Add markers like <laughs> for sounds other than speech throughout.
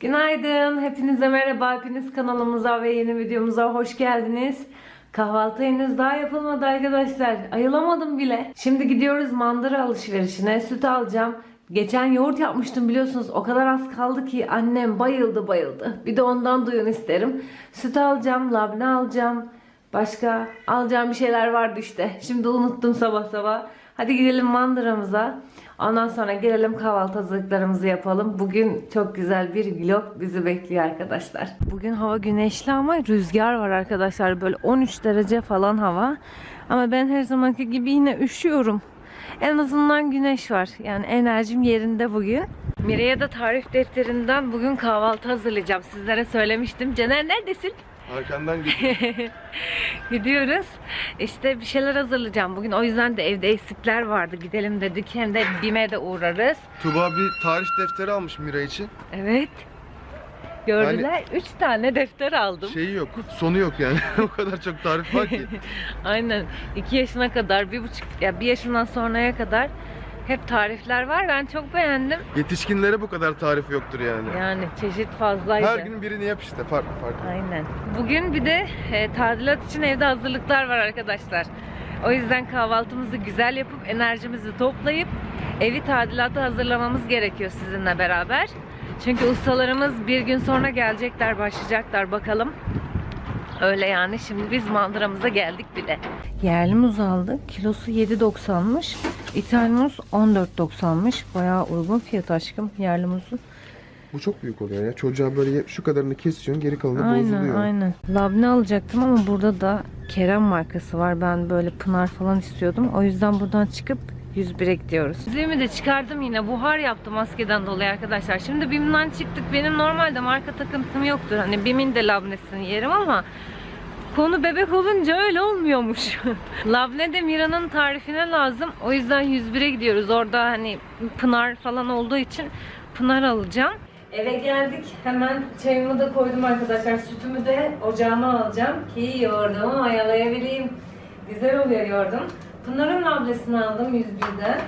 Günaydın. Hepinize merhaba. Hepiniz kanalımıza ve yeni videomuza hoş geldiniz. Kahvaltı henüz daha yapılmadı arkadaşlar. Ayılamadım bile. Şimdi gidiyoruz mandıra alışverişine. Süt alacağım. Geçen yoğurt yapmıştım biliyorsunuz. O kadar az kaldı ki annem bayıldı bayıldı. Bir de ondan duyun isterim. Süt alacağım, labne alacağım. Başka alacağım bir şeyler vardı işte. Şimdi unuttum sabah sabah. Hadi gidelim mandıramıza. Ondan sonra gelelim kahvaltı hazırlıklarımızı yapalım. Bugün çok güzel bir vlog bizi bekliyor arkadaşlar. Bugün hava güneşli ama rüzgar var arkadaşlar. Böyle 13 derece falan hava. Ama ben her zamanki gibi yine üşüyorum. En azından güneş var. Yani enerjim yerinde bugün. Mire'ye de tarif defterinden bugün kahvaltı hazırlayacağım. Sizlere söylemiştim. Caner neredesin? Arkandan gidiyor. <laughs> Gidiyoruz. İşte bir şeyler hazırlayacağım bugün. O yüzden de evde eksikler vardı. Gidelim dedik. Hem de BİM'e de uğrarız. Tuba bir tarih defteri almış Mira için. Evet. Gördüler. Üç tane defter aldım. Şeyi yok, sonu yok yani. <laughs> o kadar çok tarif var ki. <laughs> Aynen. İki yaşına kadar, bir buçuk, ya bir yaşından sonraya kadar hep tarifler var. Ben çok beğendim. Yetişkinlere bu kadar tarif yoktur yani. Yani çeşit fazlaydı. Her gün birini yap işte, farklı farklı. Aynen. Bugün bir de e, tadilat için evde hazırlıklar var arkadaşlar. O yüzden kahvaltımızı güzel yapıp enerjimizi toplayıp evi tadilata hazırlamamız gerekiyor sizinle beraber. Çünkü ustalarımız bir gün sonra gelecekler, başlayacaklar bakalım. Öyle yani. Şimdi biz mandıramıza geldik bile. Yerli muz aldık. Kilosu 7.90'mış. İthal muz 14.90'mış. Bayağı uygun fiyat aşkım yerli muzu. Bu çok büyük oluyor ya. Çocuğa böyle şu kadarını kesiyorsun, geri kalanı Aynen bozuluyor. aynen. Labne alacaktım ama burada da Kerem markası var. Ben böyle Pınar falan istiyordum. O yüzden buradan çıkıp 101'e gidiyoruz. Yüzüğümü de çıkardım yine. Buhar yaptım maskeden dolayı arkadaşlar. Şimdi BİM'den çıktık. Benim normalde marka takıntım yoktur. Hani BİM'in de labnesini yerim ama konu bebek olunca öyle olmuyormuş. <laughs> Labne de Mira'nın tarifine lazım. O yüzden 101'e gidiyoruz. Orada hani Pınar falan olduğu için Pınar alacağım. Eve geldik. Hemen çayımı da koydum arkadaşlar. Sütümü de ocağıma alacağım ki yoğurdumu mayalayabileyim. Güzel oluyor yoğurdum. Pınar'ın labnesini aldım 101'den.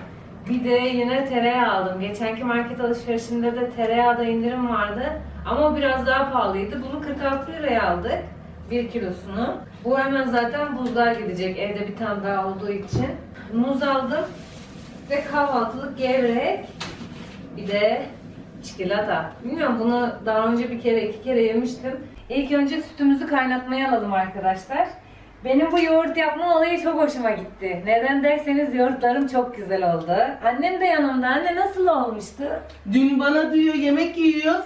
Bir de yine tereyağı aldım. Geçenki market alışverişinde de tereyağda indirim vardı. Ama o biraz daha pahalıydı. Bunu 46 liraya aldık. 1 kilosunu. Bu hemen zaten buzluğa gidecek evde bir tane daha olduğu için. Muz aldım. Ve kahvaltılık gevrek. Bir de çikolata. Bilmiyorum bunu daha önce bir kere iki kere yemiştim. İlk önce sütümüzü kaynatmaya alalım arkadaşlar. Benim bu yoğurt yapma olayı çok hoşuma gitti. Neden derseniz yoğurtlarım çok güzel oldu. Annem de yanımda. Anne nasıl olmuştu? Dün bana diyor yemek yiyoruz.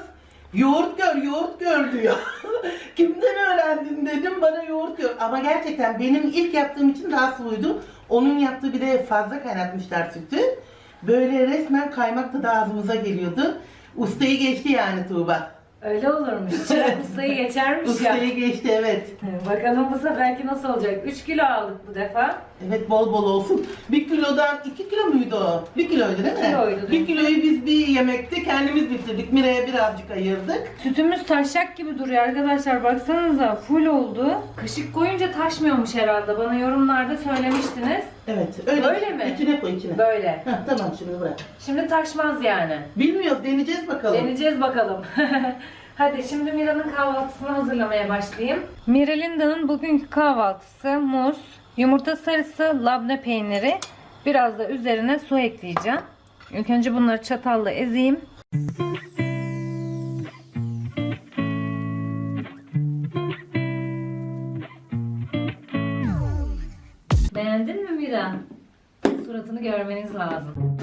Yoğurt gör, yoğurt gör diyor. <laughs> Kimden öğrendin dedim bana yoğurt gör. Ama gerçekten benim ilk yaptığım için daha sıvıydı. Onun yaptığı bir de fazla kaynatmışlar sütü. Böyle resmen kaymak da ağzımıza geliyordu. Ustayı geçti yani Tuğba. Öyle olurmuş. Çırak ustayı <laughs> geçermiş ya. Ustayı geçti evet. Bakalım bu seferki nasıl olacak? 3 kilo aldık bu defa. Evet bol bol olsun. Bir kilodan iki kilo muydu o? Bir kiloydu değil mi? Kiloydu, değil Bir kiloyu biz bir yemekte kendimiz bitirdik. Mira'ya birazcık ayırdık. Sütümüz taşacak gibi duruyor arkadaşlar. Baksanıza full oldu. Kaşık koyunca taşmıyormuş herhalde. Bana yorumlarda söylemiştiniz. Evet öyle. Böyle mi? İçine koy içine. Böyle. Heh, tamam şimdi bırak. Şimdi taşmaz yani. Bilmiyoruz deneyeceğiz bakalım. Deneyeceğiz bakalım. <laughs> Hadi şimdi Mira'nın kahvaltısını hazırlamaya başlayayım. Mira Linda'nın bugünkü kahvaltısı muz, yumurta sarısı, labne peyniri. Biraz da üzerine su ekleyeceğim. İlk önce bunları çatalla ezeyim. Beğendin mi Mira? Suratını görmeniz lazım.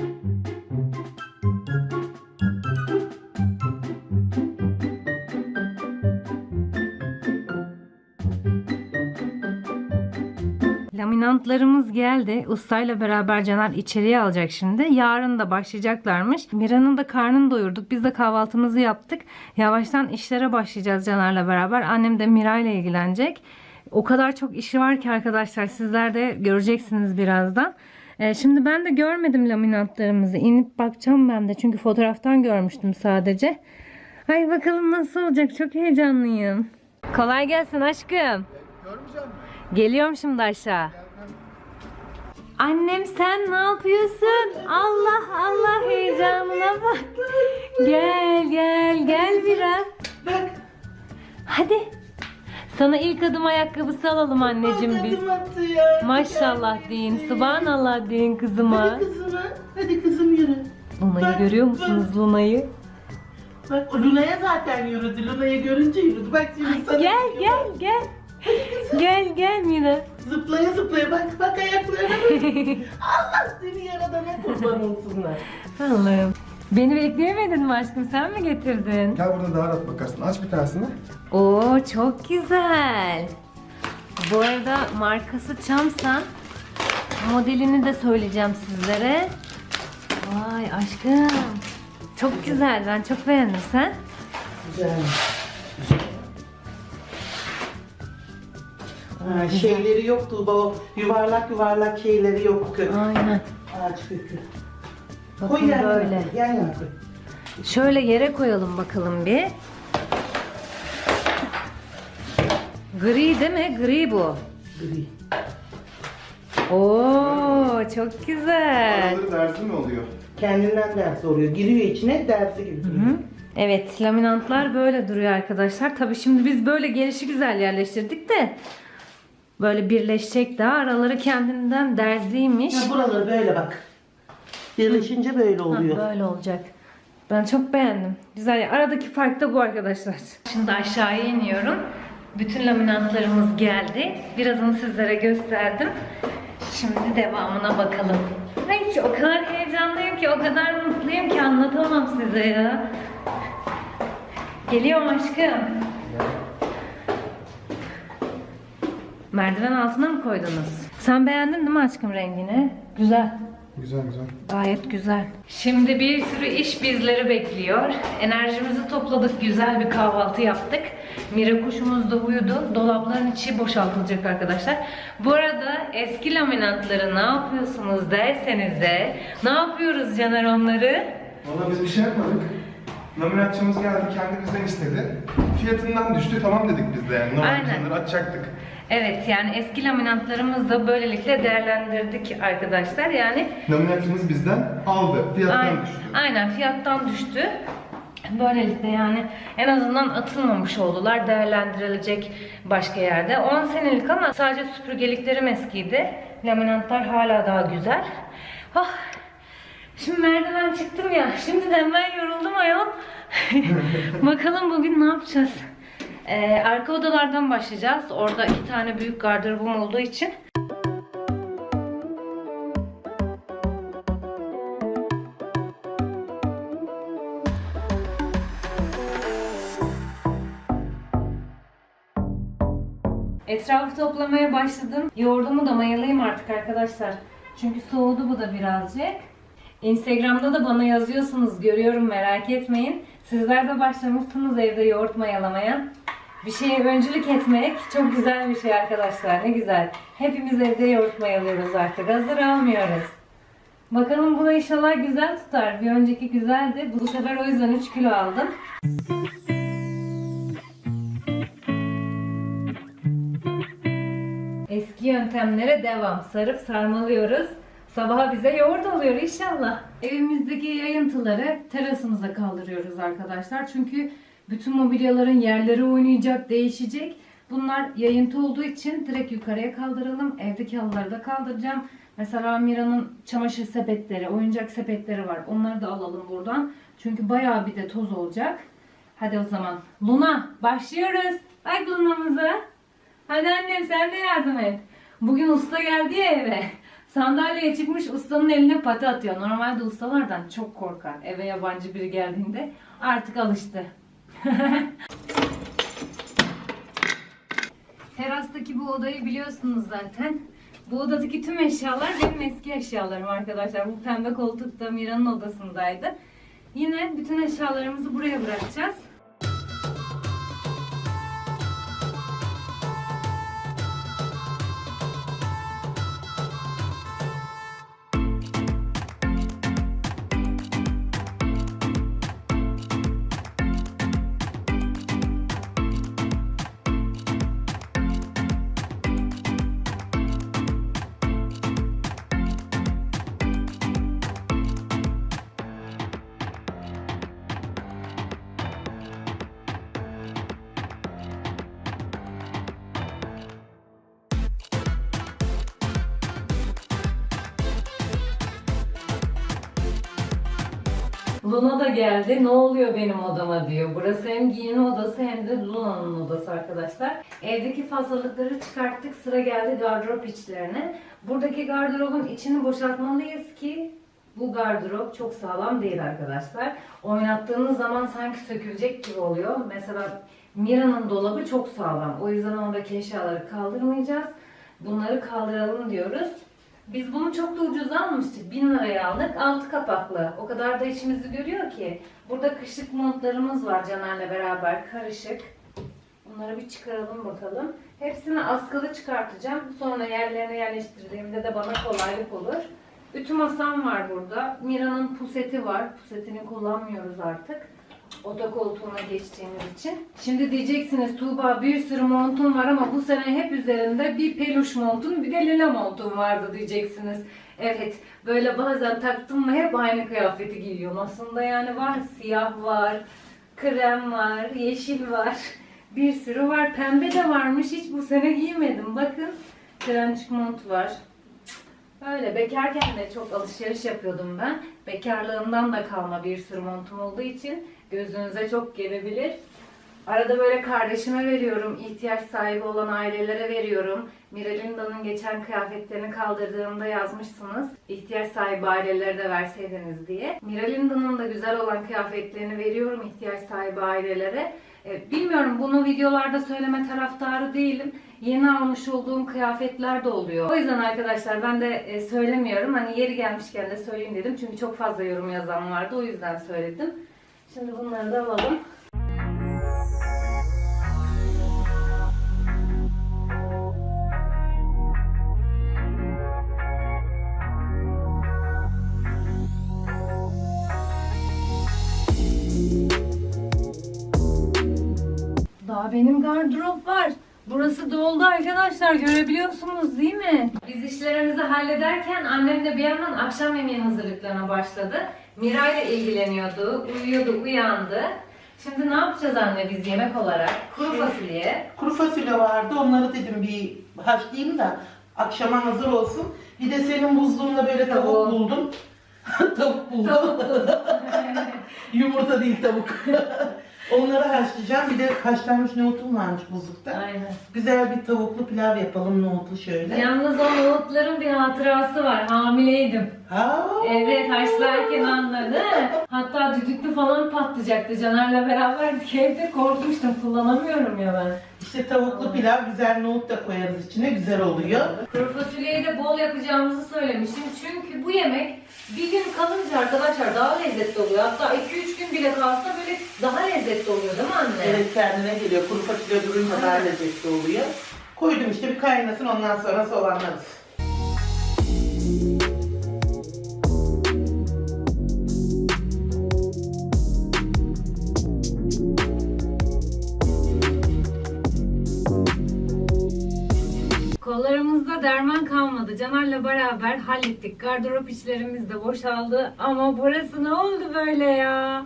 Laminantlarımız geldi. Ustayla beraber Caner içeriye alacak şimdi. Yarın da başlayacaklarmış. Mira'nın da karnını doyurduk. Biz de kahvaltımızı yaptık. Yavaştan işlere başlayacağız Caner'le beraber. Annem de Mira ile ilgilenecek. O kadar çok işi var ki arkadaşlar. Sizler de göreceksiniz birazdan. Ee, şimdi ben de görmedim laminatlarımızı. İnip bakacağım ben de. Çünkü fotoğraftan görmüştüm sadece. Ay bakalım nasıl olacak. Çok heyecanlıyım. Kolay gelsin aşkım. Görmeyeceğim? Geliyorum şimdi aşağı. Annem sen ne yapıyorsun? Allah Allah heyecanına bak. Gel gel gel Mira. Bak. Hadi. Sana ilk adım ayakkabısı alalım anneciğim biz. Maşallah deyin. Subhanallah deyin kızıma. Hadi kızıma. Hadi kızım yürü. Luna'yı Bak, görüyor musunuz Luna'yı? Bak Luna'ya zaten yürüdü. Luna'yı görünce yürüdü. Bak şimdi sana. Gel gel gel. Gel gel Mira. Zıplaya zıplaya bak bak ayaklarına bak. Allah seni yaradana kurban olsunlar. Allah'ım. Beni bekleyemedin mi aşkım? Sen mi getirdin? Gel burada daha rahat bakarsın. Aç bir tanesini. Oo çok güzel. Bu arada markası Çamsan. Modelini de söyleyeceğim sizlere. Vay aşkım. Çok güzel. Ben çok beğendim. Sen? Güzel. Ha, şeyleri yoktu o yuvarlak yuvarlak şeyleri yoktu. Aynen. Ağaç kökü. Bakın Koy yan böyle. yan yana koy. Şöyle yere koyalım bakalım bir. Gri değil mi? Gri bu. Gri. Oo çok güzel. Araları dersi mi oluyor? Kendinden ders oluyor. Giriyor içine dersi gibi. Hı. Evet, laminantlar böyle duruyor arkadaşlar. Tabii şimdi biz böyle gelişi güzel yerleştirdik de böyle birleşecek daha araları kendinden derziymiş. Ha, buraları böyle bak. Birleşince böyle Ha, oluyor. böyle olacak. Ben çok beğendim. Güzel. Aradaki fark da bu arkadaşlar. Şimdi aşağıya iniyorum. Bütün laminatlarımız geldi. Birazını sizlere gösterdim. Şimdi devamına bakalım. Ay, o kadar heyecanlıyım ki, o kadar mutluyum ki anlatamam size ya. Geliyorum aşkım. Merdiven altına mı koydunuz? Sen beğendin değil mi aşkım rengini? Güzel. Güzel güzel. Gayet güzel. Şimdi bir sürü iş bizleri bekliyor. Enerjimizi topladık, güzel bir kahvaltı yaptık. Mira kuşumuz da uyudu. Dolapların içi boşaltılacak arkadaşlar. Bu arada eski laminatları ne yapıyorsunuz derseniz de ne yapıyoruz Caner onları? Valla biz bir şey yapmadık. Laminatçımız geldi kendimizden istedi. Fiyatından düştü tamam dedik biz de yani. Normal Aynen. açacaktık. Evet yani eski laminatlarımızı da böylelikle değerlendirdik arkadaşlar. Yani Laminatçımız bizden aldı. Fiyattan Aynen, düştü. aynen fiyattan düştü. Böylelikle yani en azından atılmamış oldular. Değerlendirilecek başka yerde. 10 senelik ama sadece süpürgeliklerim eskiydi. Laminatlar hala daha güzel. Oh, şimdi merdiven çıktım ya. Şimdiden ben yoruldum ayol. <laughs> Bakalım bugün ne yapacağız? Ee, arka odalardan başlayacağız. Orada iki tane büyük gardırobum olduğu için. Etrafı toplamaya başladım. Yoğurdumu da mayalayayım artık arkadaşlar. Çünkü soğudu bu da birazcık. Instagram'da da bana yazıyorsunuz. Görüyorum merak etmeyin. Sizler de başlamışsınız evde yoğurt mayalamaya. Bir şeye öncülük etmek çok güzel bir şey arkadaşlar. Ne güzel. Hepimiz evde yoğurt mayalıyoruz artık. Hazır almıyoruz. Bakalım bu da inşallah güzel tutar. Bir önceki güzeldi. Bu sefer o yüzden 3 kilo aldım. Eski yöntemlere devam. Sarıp sarmalıyoruz. Sabaha bize yoğurt oluyor inşallah. Evimizdeki yayıntıları terasımıza kaldırıyoruz arkadaşlar. Çünkü bütün mobilyaların yerleri oynayacak, değişecek. Bunlar yayıntı olduğu için direkt yukarıya kaldıralım. Evdeki halıları da kaldıracağım. Mesela Mira'nın çamaşır sepetleri, oyuncak sepetleri var. Onları da alalım buradan. Çünkü bayağı bir de toz olacak. Hadi o zaman. Luna başlıyoruz. Bak Luna'mıza. Hadi annem sen de yardım et. Bugün usta geldi ya eve. Sandalyeye çıkmış ustanın eline pati atıyor. Normalde ustalardan çok korkar. Eve yabancı biri geldiğinde artık alıştı. <laughs> Terastaki bu odayı biliyorsunuz zaten. Bu odadaki tüm eşyalar benim eski eşyalarım arkadaşlar. Bu pembe koltuk da Mira'nın odasındaydı. Yine bütün eşyalarımızı buraya bırakacağız. Luna da geldi. Ne oluyor benim odama diyor. Burası hem giyinme odası hem de Luna'nın odası arkadaşlar. Evdeki fazlalıkları çıkarttık. Sıra geldi gardırop içlerine. Buradaki gardırobun içini boşaltmalıyız ki bu gardırop çok sağlam değil arkadaşlar. Oynattığınız zaman sanki sökülecek gibi oluyor. Mesela Mira'nın dolabı çok sağlam. O yüzden oradaki eşyaları kaldırmayacağız. Bunları kaldıralım diyoruz. Biz bunu çok da ucuz almıştık. 1000 liraya aldık. Altı kapaklı. O kadar da içimizi görüyor ki. Burada kışlık montlarımız var Caner'le beraber. Karışık. Bunları bir çıkaralım bakalım. Hepsini askılı çıkartacağım. Sonra yerlerine yerleştirdiğimde de bana kolaylık olur. Ütü masam var burada. Mira'nın puseti var. Pusetini kullanmıyoruz artık. Oda koltuğuna geçtiğimiz için. Şimdi diyeceksiniz Tuğba bir sürü montun var ama bu sene hep üzerinde bir peluş montun bir de lila montun vardı diyeceksiniz. Evet böyle bazen taktım mı hep aynı kıyafeti giyiyorum. Aslında yani var siyah var, krem var, yeşil var. Bir sürü var. Pembe de varmış. Hiç bu sene giymedim. Bakın trencik mont var. Öyle bekarken de çok alışveriş yapıyordum ben. Bekarlığımdan da kalma bir sürü montum olduğu için gözünüze çok gelebilir. Arada böyle kardeşime veriyorum, ihtiyaç sahibi olan ailelere veriyorum. Miralinda'nın geçen kıyafetlerini kaldırdığımda yazmışsınız. İhtiyaç sahibi ailelere de verseydiniz diye. Miralinda'nın da güzel olan kıyafetlerini veriyorum ihtiyaç sahibi ailelere. E, Bilmiyorum bunu videolarda söyleme taraftarı değilim. Yeni almış olduğum kıyafetler de oluyor. O yüzden arkadaşlar ben de e, söylemiyorum. Hani yeri gelmişken de söyleyeyim dedim. Çünkü çok fazla yorum yazan vardı. O yüzden söyledim. Şimdi bunları da alalım. Daha benim gardırop var. Burası doldu arkadaşlar görebiliyorsunuz değil mi? Biz işlerimizi hallederken annem de bir yandan akşam yemeği hazırlıklarına başladı. Mira ile ilgileniyordu, uyuyordu, uyandı. Şimdi ne yapacağız anne biz yemek olarak? Kuru fasulye. Kuru fasulye vardı. Onları dedim bir haşlayayım da akşama hazır olsun. Bir de senin buzluğunda böyle tavuk Tavuk. buldum. <laughs> tavuk buldum. Tavuk <laughs> Yumurta değil tavuk. <laughs> Onları haşlayacağım. Bir de haşlanmış nohutum varmış buzlukta. Aynen. Güzel bir tavuklu pilav yapalım nohutlu şöyle. Yalnız o nohutların bir hatırası var. Hamileydim. Aa, Evet haşlarken anladı. Hatta düdüklü falan patlayacaktı. Caner'le beraberdik evde korkmuştum. Kullanamıyorum ya ben. İşte tavuklu pilav güzel nohut da koyarız içine güzel oluyor. Kuru fasulyeyi de bol yapacağımızı söylemiştim. Çünkü bu yemek bir gün kalınca arkadaşlar daha lezzetli oluyor. Hatta 2-3 gün bile kalsa böyle daha lezzetli oluyor değil mi anne? Evet kendine geliyor. Kuru fasulye durunca daha lezzetli oluyor. Koydum işte bir kaynasın ondan sonra soğanlarız. Kollarımızda derman kalmadı. Caner'le beraber hallettik. Gardırop içlerimiz de boşaldı. Ama burası ne oldu böyle ya?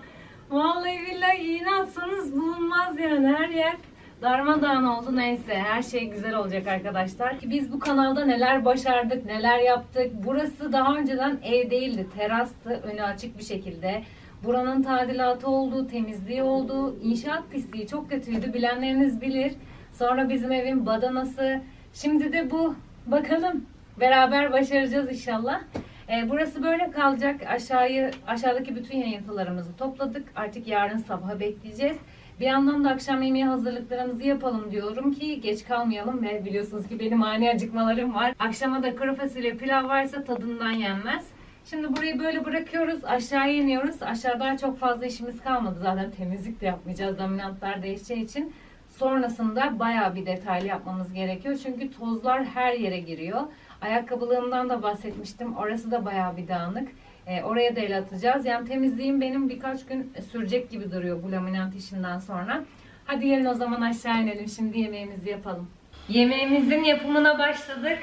Vallahi billahi iğne atsanız bulunmaz yani her yer. Darmadağın oldu neyse her şey güzel olacak arkadaşlar. Biz bu kanalda neler başardık, neler yaptık. Burası daha önceden ev değildi, terastı, önü açık bir şekilde. Buranın tadilatı oldu, temizliği oldu. İnşaat pisliği çok kötüydü, bilenleriniz bilir. Sonra bizim evin badanası. Şimdi de bu. Bakalım. Beraber başaracağız inşallah. Ee, burası böyle kalacak. Aşağıyı aşağıdaki bütün yayıntılarımızı topladık. Artık yarın sabaha bekleyeceğiz. Bir yandan da akşam yemeği hazırlıklarımızı yapalım diyorum ki geç kalmayalım ve biliyorsunuz ki benim ani acıkmalarım var. Akşama da kuru fasulye pilav varsa tadından yenmez. Şimdi burayı böyle bırakıyoruz. Aşağıya iniyoruz. Aşağıda çok fazla işimiz kalmadı. Zaten temizlik de yapmayacağız. Laminatlar değişeceği için. Sonrasında bayağı bir detaylı yapmamız gerekiyor. Çünkü tozlar her yere giriyor. Ayakkabılığımdan da bahsetmiştim. Orası da bayağı bir dağınık. Ee, oraya da el atacağız. Yani temizliğim benim birkaç gün sürecek gibi duruyor bu laminat işinden sonra. Hadi gelin o zaman aşağı inelim. Şimdi yemeğimizi yapalım. Yemeğimizin yapımına başladık.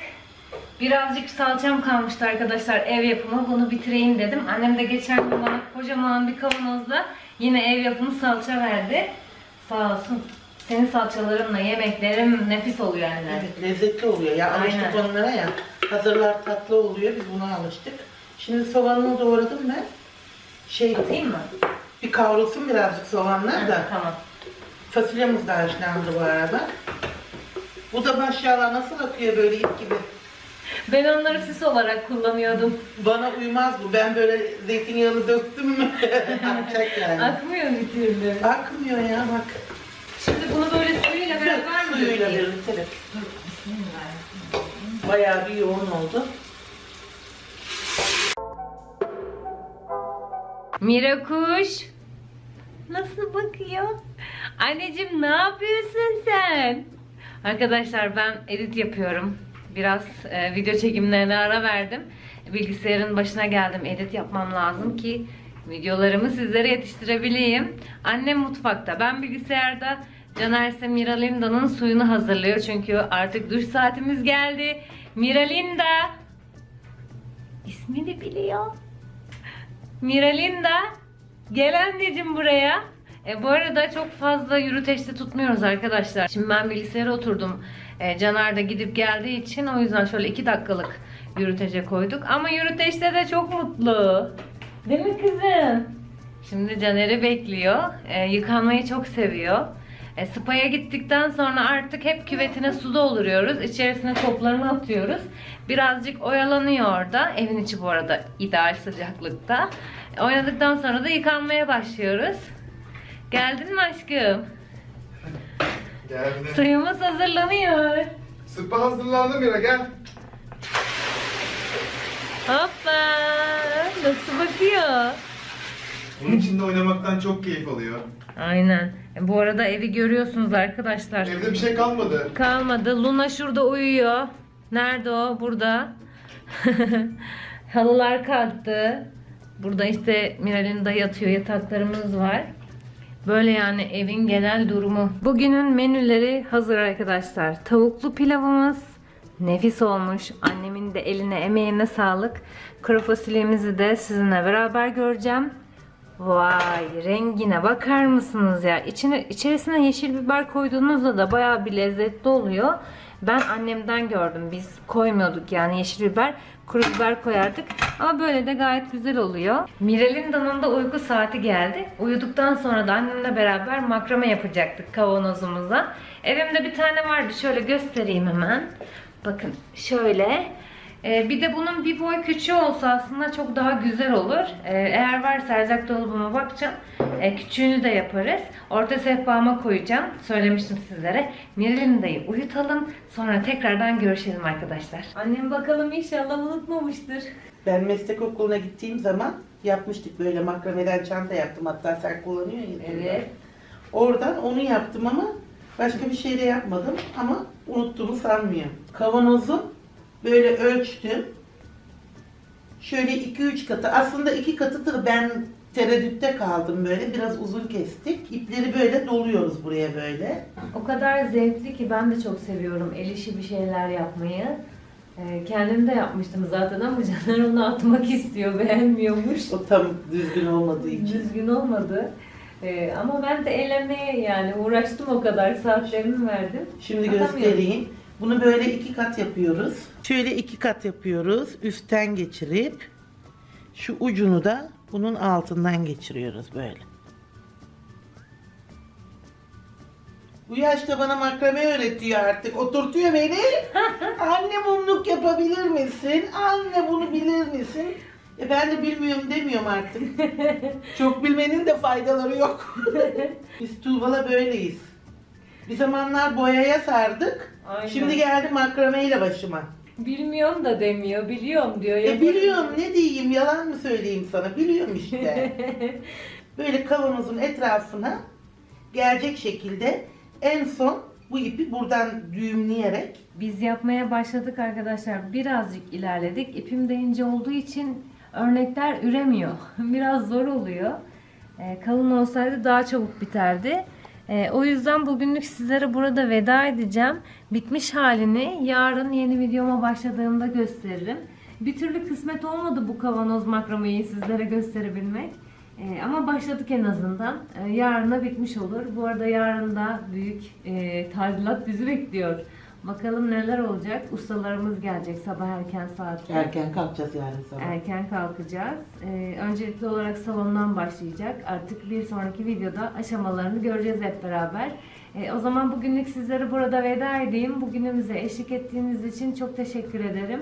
Birazcık salçam kalmıştı arkadaşlar ev yapımı. Bunu bitireyim dedim. Annem de geçen gün bana kocaman bir kavanozla yine ev yapımı salça verdi. Sağ olsun. Senin salçalarınla yemeklerim nefis oluyor anne. Evet, lezzetli oluyor ya. Alıştık Aynen. onlara ya. Hazırlar tatlı oluyor. Biz buna alıştık. Şimdi soğanını doğradım ben. Şey Atayım mı? bir kavrulsun birazcık soğanlar da. Tamam. Fasulyemiz de haşlandı bu arada. Bu da maşallah nasıl akıyor böyle ip gibi. Ben onları süs olarak kullanıyordum. Bana uymaz bu. Ben böyle zeytinyağını döktüm mü? <laughs> Akacak yani. Akmıyor bir türlü. Akmıyor ya bak. Şimdi bunu böyle suyuyla beraber mi Suyuyla dökeyim? birlikte de. Bayağı bir yoğun oldu. Mira kuş. Nasıl bakıyor? Anneciğim ne yapıyorsun sen? Arkadaşlar ben edit yapıyorum. Biraz e, video çekimlerine ara verdim. Bilgisayarın başına geldim. Edit yapmam lazım ki videolarımı sizlere yetiştirebileyim. Annem mutfakta. Ben bilgisayarda Caner ise Miralinda'nın suyunu hazırlıyor. Çünkü artık duş saatimiz geldi. Miralinda. İsmini biliyor. Miralinda gel anneciğim buraya. E, bu arada çok fazla yürüteçte tutmuyoruz arkadaşlar. Şimdi ben bilgisayara oturdum. E, Caner de gidip geldiği için o yüzden şöyle 2 dakikalık yürütece koyduk. Ama yürüteçte de çok mutlu. Değil mi kızım? Şimdi Caner'i bekliyor. E, yıkanmayı çok seviyor. E, spa'ya gittikten sonra artık hep küvetine su dolduruyoruz. İçerisine toplarını atıyoruz. Birazcık oyalanıyor orada. Evin içi bu arada ideal sıcaklıkta. E, oynadıktan sonra da yıkanmaya başlıyoruz. Geldin mi aşkım? Geldi. Suyumuz hazırlanıyor. Sıpa hazırlandı Mira gel. Hoppa! Nasıl bakıyor? Bunun içinde oynamaktan çok keyif alıyor. Aynen. E, bu arada evi görüyorsunuz arkadaşlar. Evde bir şey kalmadı. Kalmadı. Luna şurada uyuyor. Nerede o? Burada. <laughs> Halılar kalktı. Burada işte Miral'in da yatıyor. Yataklarımız var. Böyle yani evin genel durumu. Bugünün menüleri hazır arkadaşlar. Tavuklu pilavımız nefis olmuş. Annemin de eline emeğine sağlık. Kuru fasulyemizi de sizinle beraber göreceğim. Vay rengine bakar mısınız ya? İçine, içerisine yeşil biber koyduğunuzda da bayağı bir lezzetli oluyor. Ben annemden gördüm. Biz koymuyorduk yani yeşil biber. Kuru biber koyardık. Ama böyle de gayet güzel oluyor. Miralinda'nın da uyku saati geldi. Uyuduktan sonra da annemle beraber makrame yapacaktık kavanozumuza. Evimde bir tane vardı. Şöyle göstereyim hemen. Bakın şöyle. Ee, bir de bunun bir boy küçüğü olsa aslında çok daha güzel olur. Ee, eğer varsa erzak dolabıma bakacağım. Ee, küçüğünü de yaparız. Orta sehpama koyacağım. Söylemiştim sizlere. Miralinda'yı uyutalım. Sonra tekrardan görüşelim arkadaşlar. Annem bakalım inşallah unutmamıştır. Ben meslek okuluna gittiğim zaman yapmıştık böyle makrameden çanta yaptım. Hatta sen kullanıyorsun. Evet. Oradan onu yaptım ama başka bir şey de yapmadım ama unuttuğumu sanmıyorum. Kavanozu böyle ölçtüm. Şöyle 2-3 katı. Aslında 2 katıdır ben tereddütte kaldım böyle. Biraz uzun kestik. İpleri böyle doluyoruz buraya böyle. O kadar zevkli ki ben de çok seviyorum el işi bir şeyler yapmayı. Ee, kendim de yapmıştım zaten ama Caner onu atmak istiyor, beğenmiyormuş. O tam düzgün olmadığı için. Düzgün olmadı. Ee, ama ben de eğlenmeye yani uğraştım o kadar saatlerimi verdim. Şimdi göstereyim. Bunu böyle iki kat yapıyoruz. Şöyle iki kat yapıyoruz. Üstten geçirip şu ucunu da bunun altından geçiriyoruz böyle. Bu yaşta bana makrame öğretiyor artık. Oturtuyor beni. <laughs> Anne mumluk yapabilir misin? Anne bunu bilir misin? E ben de bilmiyorum demiyorum artık. <laughs> Çok bilmenin de faydaları yok. <laughs> Biz Tuğbal'a böyleyiz. Bir zamanlar boyaya sardık. Aynen. Şimdi geldi makrameyle başıma. Bilmiyorum da demiyor, biliyorum diyor. E Yaparım. biliyorum ne diyeyim yalan mı söyleyeyim sana biliyorum işte. <laughs> Böyle kavanozun etrafına gelecek şekilde en son bu ipi buradan düğümleyerek Biz yapmaya başladık arkadaşlar. Birazcık ilerledik. İpim de ince olduğu için örnekler üremiyor. <laughs> Biraz zor oluyor. Ee, kalın olsaydı daha çabuk biterdi. Ee, o yüzden bugünlük sizlere burada veda edeceğim. Bitmiş halini yarın yeni videoma başladığımda gösteririm. Bir türlü kısmet olmadı bu kavanoz makrameyi sizlere gösterebilmek. Ee, ama başladık en azından. Ee, yarına bitmiş olur. Bu arada yarın da büyük e, tadilat bizi bekliyor. Bakalım neler olacak. Ustalarımız gelecek sabah erken saatte. Erken kalkacağız yarın sabah. Erken kalkacağız. Ee, öncelikli olarak salondan başlayacak. Artık bir sonraki videoda aşamalarını göreceğiz hep beraber. Ee, o zaman bugünlük sizlere burada veda edeyim. Bugünümüze eşlik ettiğiniz için çok teşekkür ederim.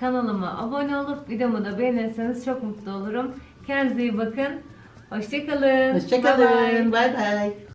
Kanalıma abone olup videomu da beğenirseniz çok mutlu olurum. Kendinize iyi bakın. Hoşçakalın. Bye bye. Hoşçakalın. Bay bay.